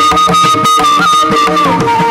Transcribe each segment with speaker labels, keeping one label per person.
Speaker 1: I'm sorry.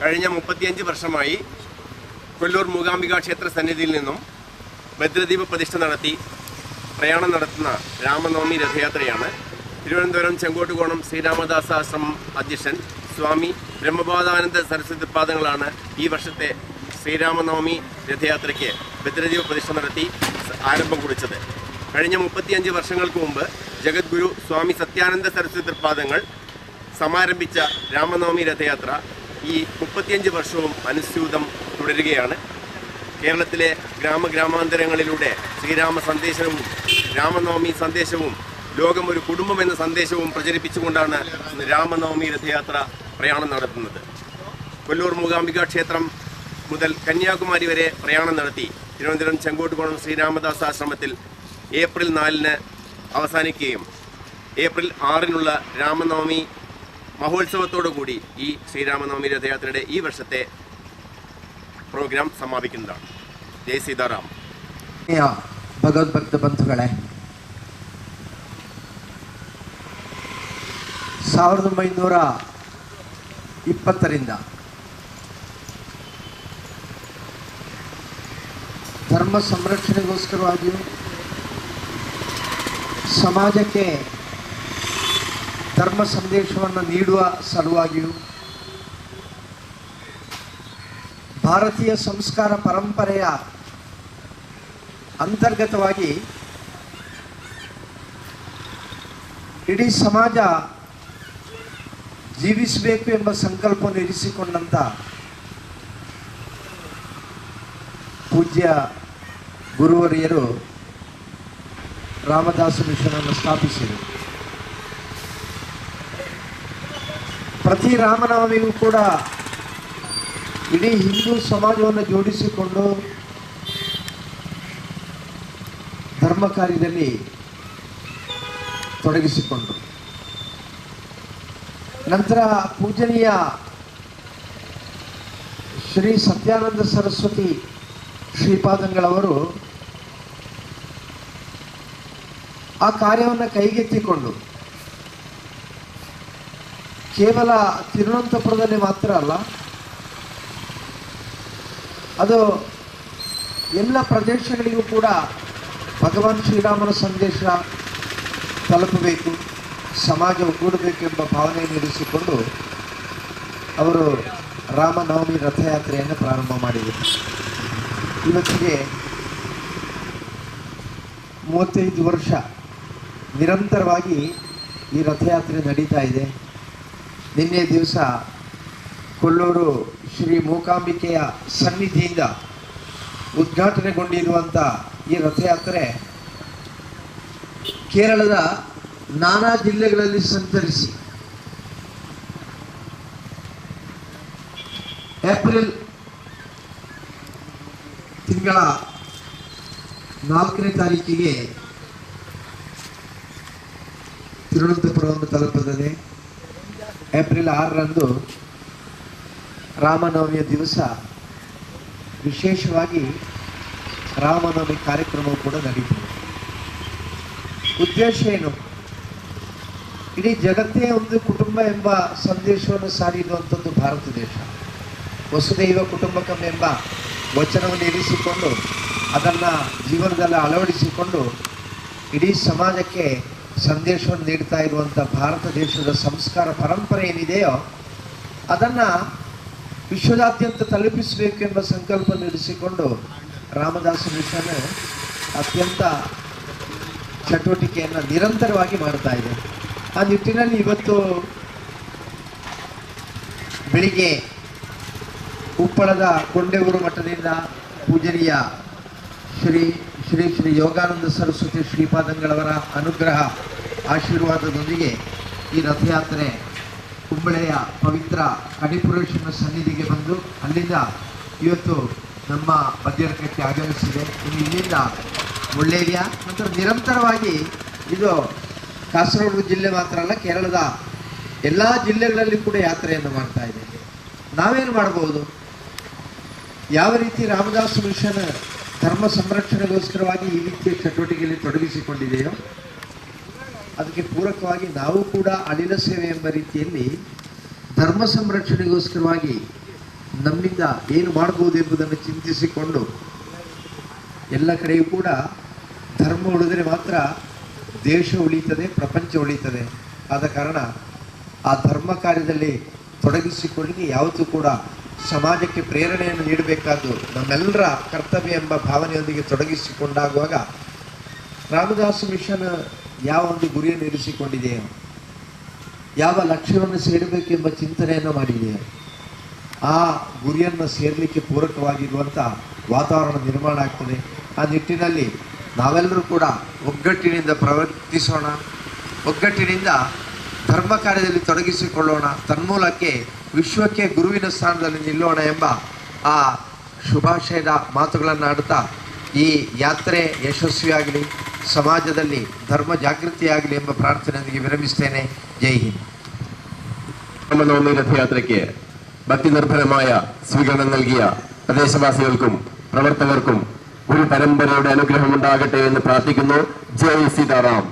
Speaker 1: കഴിഞ്ഞ മുപ്പത്തിയഞ്ച് വർഷമായി കൊല്ലൂർ മൂകാംബിക ക്ഷേത്ര സന്നിധിയിൽ നിന്നും ഭദ്രദീപ പ്രതിഷ്ഠ നടത്തി പ്രയാണം നടത്തുന്ന രാമനവമി രഥയാത്രയാണ്. തിരുവനന്തപുരം ചെങ്കോട്ടുകോണം ശ്രീരാമദാസ ആശ്രമം അധ്യക്ഷൻ സ്വാമി ബ്രഹ്മപാദാനന്ദ സരസ്വതി പാദങ്ങളാണ് ഈ വർഷത്തെ ശ്രീരാമനവമി രഥയാത്രയ്ക്ക് ഭദ്രദീപ പ്രതിഷ്ഠ നടത്തി ആരംഭം കുറിച്ചത്. കഴിഞ്ഞ മുപ്പത്തിയഞ്ച് വർഷങ്ങൾക്ക് മുമ്പ് ജഗദ്ഗുരു സ്വാമി സത്യാനന്ദ സരസ്വതി പാദങ്ങൾ സമാരംഭിച്ച രാമനവമി രഥയാത്ര ഈ മുപ്പത്തിയഞ്ച് വർഷവും അനുസ്യൂതം തുടരുകയാണ്. കേരളത്തിലെ ഗ്രാമഗ്രാമാന്തരങ്ങളിലൂടെ ശ്രീരാമ സന്ദേശവും രാമനവമി സന്ദേശവും ലോകം ഒരു കുടുംബം എന്ന സന്ദേശവും പ്രചരിപ്പിച്ചുകൊണ്ടാണ് രാമനവമി രഥയാത്ര പ്രയാണം നടത്തുന്നത്. കൊല്ലൂർ മൂകാംബിക ക്ഷേത്രം മുതൽ കന്യാകുമാരി വരെ പ്രയാണം നടത്തി തിരുവനന്തപുരം ചെങ്കോട്ടുകോണം ശ്രീരാമദാസ് ആശ്രമത്തിൽ ഏപ്രിൽ നാലിന് അവസാനിക്കുകയും ഏപ്രിൽ ആറിനുള്ള രാമനവമി മഹോത്സവത്തോടു കൂടി ഈ ശ്രീരാമനവമി രഥയാത്രയുടെ ഈ വർഷത്തെ പ്രോഗ്രാം സമാപിക്കുന്നതാണ് ജയ് സീതാറാം
Speaker 2: ಆತ್ಮೀಯ ಭಗವದ್ಭಕ್ತ ಬಂಧುಗಳೇ ಸಾವಿರದ ಒಂಬೈನೂರ ಇಪ್ಪತ್ತರಿಂದ ಧರ್ಮ ಸಂರಕ್ಷಣೆಗೋಸ್ಕರವಾಗಿಯೂ ಸಮಾಜಕ್ಕೆ ಧರ್ಮ ಸಂದೇಶವನ್ನು ನೀಡುವ ಸಲುವಾಗಿಯೂ ಭಾರತೀಯ ಸಂಸ್ಕಾರ ಪರಂಪರೆಯ ಅಂತರ್ಗತವಾಗಿ ಇಡೀ ಸಮಾಜ ಜೀವಿಸಬೇಕು ಎಂಬ ಸಂಕಲ್ಪವನ್ನು ಇರಿಸಿಕೊಂಡಂಥ ಪೂಜ್ಯ ಗುರುವರಿಯರು ರಾಮದಾಸ ಮಿಷನನ್ನು ಸ್ಥಾಪಿಸಿದರು. ಪ್ರತಿ ರಾಮನವಮಿಗೂ ಕೂಡ ಇಡೀ ಹಿಂದೂ ಸಮಾಜವನ್ನು ಜೋಡಿಸಿಕೊಂಡು ಧರ್ಮ ಕಾರ್ಯದಲ್ಲಿ ತೊಡಗಿಸಿಕೊಂಡರು. ನಂತರ ಪೂಜನೀಯ ಶ್ರೀ ಸತ್ಯಾನಂದ ಸರಸ್ವತಿ ಶ್ರೀಪಾದಂಗಳವರು ಆ ಕಾರ್ಯವನ್ನು ಕೈಗೆತ್ತಿಕೊಂಡು ಕೇವಲ ತಿರುವನಂತಪುರದಲ್ಲಿ ಮಾತ್ರ ಅಲ್ಲ, ಅದು ಎಲ್ಲ ಪ್ರದೇಶಗಳಿಗೂ ಕೂಡ ಭಗವಾನ್ ಶ್ರೀರಾಮನ ಸಂದೇಶ ತಲುಪಬೇಕು ಸಮಾಜ ಒಗ್ಗೂಡಬೇಕೆಂಬ ಭಾವನೆಯನ್ನು ಇರಿಸಿಕೊಂಡು ಅವರು ರಾಮನವಮಿ ರಥಯಾತ್ರೆಯನ್ನು ಪ್ರಾರಂಭ ಮಾಡಿದರು. ಇವತ್ತಿಗೆ ಮೂವತ್ತೈದು ವರ್ಷ ನಿರಂತರವಾಗಿ ಈ ರಥಯಾತ್ರೆ ನಡೀತಾ ಇದೆ. ನಿನ್ನೆ ದಿವಸ ಕೊಲ್ಲೂರು ಶ್ರೀ ಮೂಕಾಂಬಿಕೆಯ ಸನ್ನಿಧಿಯಿಂದ ಉದ್ಘಾಟನೆಗೊಂಡಿರುವಂಥ ಈ ರಥಯಾತ್ರೆ ಕೇರಳದ ನಾನಾ ಜಿಲ್ಲೆಗಳಲ್ಲಿ ಸಂಚರಿಸಿ. ಏಪ್ರಿಲ್ ತಿಂಗಳ ನಾಲ್ಕನೇ ತಾರೀಕಿಗೆ ತಿರುವನಂತಪುರವನ್ನು ತಲುಪುತ್ತದೆ ಏಪ್ರಿಲ್ ಆರರಂದು ರಾಮನವಮಿಯ ದಿವಸ ವಿಶೇಷವಾಗಿ ರಾಮನವಮಿ ಕಾರ್ಯಕ್ರಮವು ಕೂಡ ನಡೀತದೆ. ಉದ್ದೇಶ ಏನು? ಇಡೀ ಜಗತ್ತೇ ಒಂದು ಕುಟುಂಬ ಎಂಬ ಸಂದೇಶವನ್ನು ಸಾರಿರುವಂಥದ್ದು ಭಾರತ ದೇಶ. ವಸುದೈವ ಕುಟುಂಬಕಂ ಎಂಬ ವಚನವನ್ನು ಇರಿಸಿಕೊಂಡು ಅದನ್ನು ಜೀವನದಲ್ಲಿ ಅಳವಡಿಸಿಕೊಂಡು ಇಡೀ ಸಮಾಜಕ್ಕೆ ಸಂದೇಶವನ್ನು ನೀಡ್ತಾ ಇರುವಂಥ ಭಾರತ ದೇಶದ ಸಂಸ್ಕಾರ ಪರಂಪರೆ ಏನಿದೆಯೋ ಅದನ್ನು ವಿಶ್ವದಾದ್ಯಂತ ತಲುಪಿಸಬೇಕು ಎಂಬ ಸಂಕಲ್ಪ ನಡೆಸಿಕೊಂಡು ರಾಮದಾಸ ಮಿಷನ್ ಅತ್ಯಂತ ಚಟುವಟಿಕೆಯನ್ನು ನಿರಂತರವಾಗಿ ಮಾಡ್ತಾ ಇದೆ. ಆ ನಿಟ್ಟಿನಲ್ಲಿ ಇವತ್ತು ಬೆಳಿಗ್ಗೆ ಉಪ್ಪಳದ ಕೊಂಡೆಗೂರು ಮಠದಿಂದ ಪೂಜನೀಯ ಶ್ರೀ ಶ್ರೀ ಶ್ರೀ ಯೋಗಾನಂದ ಸರಸ್ವತಿ ಶ್ರೀಪಾದಂಗಳವರ ಅನುಗ್ರಹ ಆಶೀರ್ವಾದದೊಂದಿಗೆ ಈ ರಥಯಾತ್ರೆ ಕುಂಬಳೆಯ ಪವಿತ್ರ ಕಡಿಪುರೇಶನ ಸನ್ನಿಧಿಗೆ ಬಂದು ಅಲ್ಲಿಂದ ಇವತ್ತು ನಮ್ಮ ಮಧ್ಯರಕಕ್ಕೆ ಆಗಮಿಸಿದೆ. ಇನ್ನು ಇಲ್ಲಿಂದ ಮುಳ್ಳೇರಿಯಾ ನಂತರ ನಿರಂತರವಾಗಿ ಇದು ಕಾಸರಗೋಡು ಜಿಲ್ಲೆ ಮಾತ್ರ ಅಲ್ಲ, ಕೇರಳದ ಎಲ್ಲ ಜಿಲ್ಲೆಗಳಲ್ಲಿ ಕೂಡ ಯಾತ್ರೆಯನ್ನು ಮಾಡ್ತಾ ಇದೆ ನಾವೇನು ಮಾಡ್ಬೋದು ಯಾವ ರೀತಿ ರಾಮದಾಸ್ ಮಿಷನ್ ಧರ್ಮ ಸಂರಕ್ಷಣೆಗೋಸ್ಕರವಾಗಿ ಈ ರೀತಿಯ ಚಟುವಟಿಕೆಯಲ್ಲಿ ತೊಡಗಿಸಿಕೊಂಡಿದೆಯೋ, ಅದಕ್ಕೆ ಪೂರಕವಾಗಿ ನಾವು ಕೂಡ ಅನಿಲ ಸೇವೆ ಎಂಬ ರೀತಿಯಲ್ಲಿ ಧರ್ಮ ಸಂರಕ್ಷಣೆಗೋಸ್ಕರವಾಗಿ ನಮ್ಮಿಂದ ಏನು ಮಾಡ್ಬೋದು ಎಂಬುದನ್ನು ಚಿಂತಿಸಿಕೊಂಡು ಎಲ್ಲ ಕಡೆಯೂ ಕೂಡ ಧರ್ಮ ಉಳಿದರೆ ಮಾತ್ರ ದೇಶ ಉಳಿತದೆ ಪ್ರಪಂಚ ಉಳಿತದೆ ಆದ ಕಾರಣ ಆ ಧರ್ಮ ಕಾರ್ಯದಲ್ಲಿ ತೊಡಗಿಸಿಕೊಳ್ಳಿ ಯಾವತ್ತೂ ಕೂಡ ಸಮಾಜಕ್ಕೆ ಪ್ರೇರಣೆಯನ್ನು ನೀಡಬೇಕಾದ್ದು ನಮ್ಮೆಲ್ಲರ ಕರ್ತವ್ಯ ಎಂಬ ಭಾವನೆಯೊಂದಿಗೆ ತೊಡಗಿಸಿಕೊಂಡಾಗುವಾಗ ರಾಮದಾಸ್ ಮಿಷನ್ ಯಾವ ಒಂದು ಗುರಿಯನ್ನು ಇರಿಸಿಕೊಂಡಿದೆಯೋ, ಯಾವ ಲಕ್ಷ್ಯವನ್ನು ಸೇರಬೇಕೆಂಬ ಚಿಂತನೆಯನ್ನು ಮಾಡಿದೆಯೋ, ಆ ಗುರಿಯನ್ನು ಸೇರಲಿಕ್ಕೆ ಪೂರಕವಾಗಿರುವಂಥ ವಾತಾವರಣ ನಿರ್ಮಾಣ ಆಗ್ತದೆ. ಆ ನಿಟ್ಟಿನಲ್ಲಿ ನಾವೆಲ್ಲರೂ ಕೂಡ ಒಗ್ಗಟ್ಟಿನಿಂದ ಪ್ರವರ್ತಿಸೋಣ. ಒಗ್ಗಟ್ಟಿನಿಂದ ಧರ್ಮ ಕಾರ್ಯದಲ್ಲಿ ತೊಡಗಿಸಿಕೊಳ್ಳೋಣ ತನ್ಮೂಲಕ್ಕೆ ವಿಶ್ವಕ್ಕೆ ಗುರುವಿನ ಸ್ಥಾನದಲ್ಲಿ ನಿಲ್ಲೋಣ ಎಂಬ ಆ ಶುಭಾಶಯದ ಮಾತುಗಳನ್ನು ಆಡ್ತಾ ಈ ಯಾತ್ರೆ ಯಶಸ್ವಿಯಾಗಲಿ ಸಮಾಜದಲ್ಲಿ ಧರ್ಮ ಜಾಗೃತಿಯಾಗಲಿ ಎಂಬ ಪ್ರಾರ್ಥನೆಯೊಂದಿಗೆ ವಿರಮಿಸ್ತೇನೆ ಜೈ ಹಿಂದ್
Speaker 1: ರಾಮನವಮಿ രഥയാത്രയ്ക്ക് ഭക്തിനിർഭരമായ സ്വീകരണം നൽകിയ പ്രദേശവാസികൾക്കും പ്രവർത്തകർക്കും ഒരു പരമ്പരയുടെ അനുഗ്രഹം ഉണ്ടാകട്ടെ എന്ന് പ്രാർത്ഥിക്കുന്നു ജയ് സീതാറാം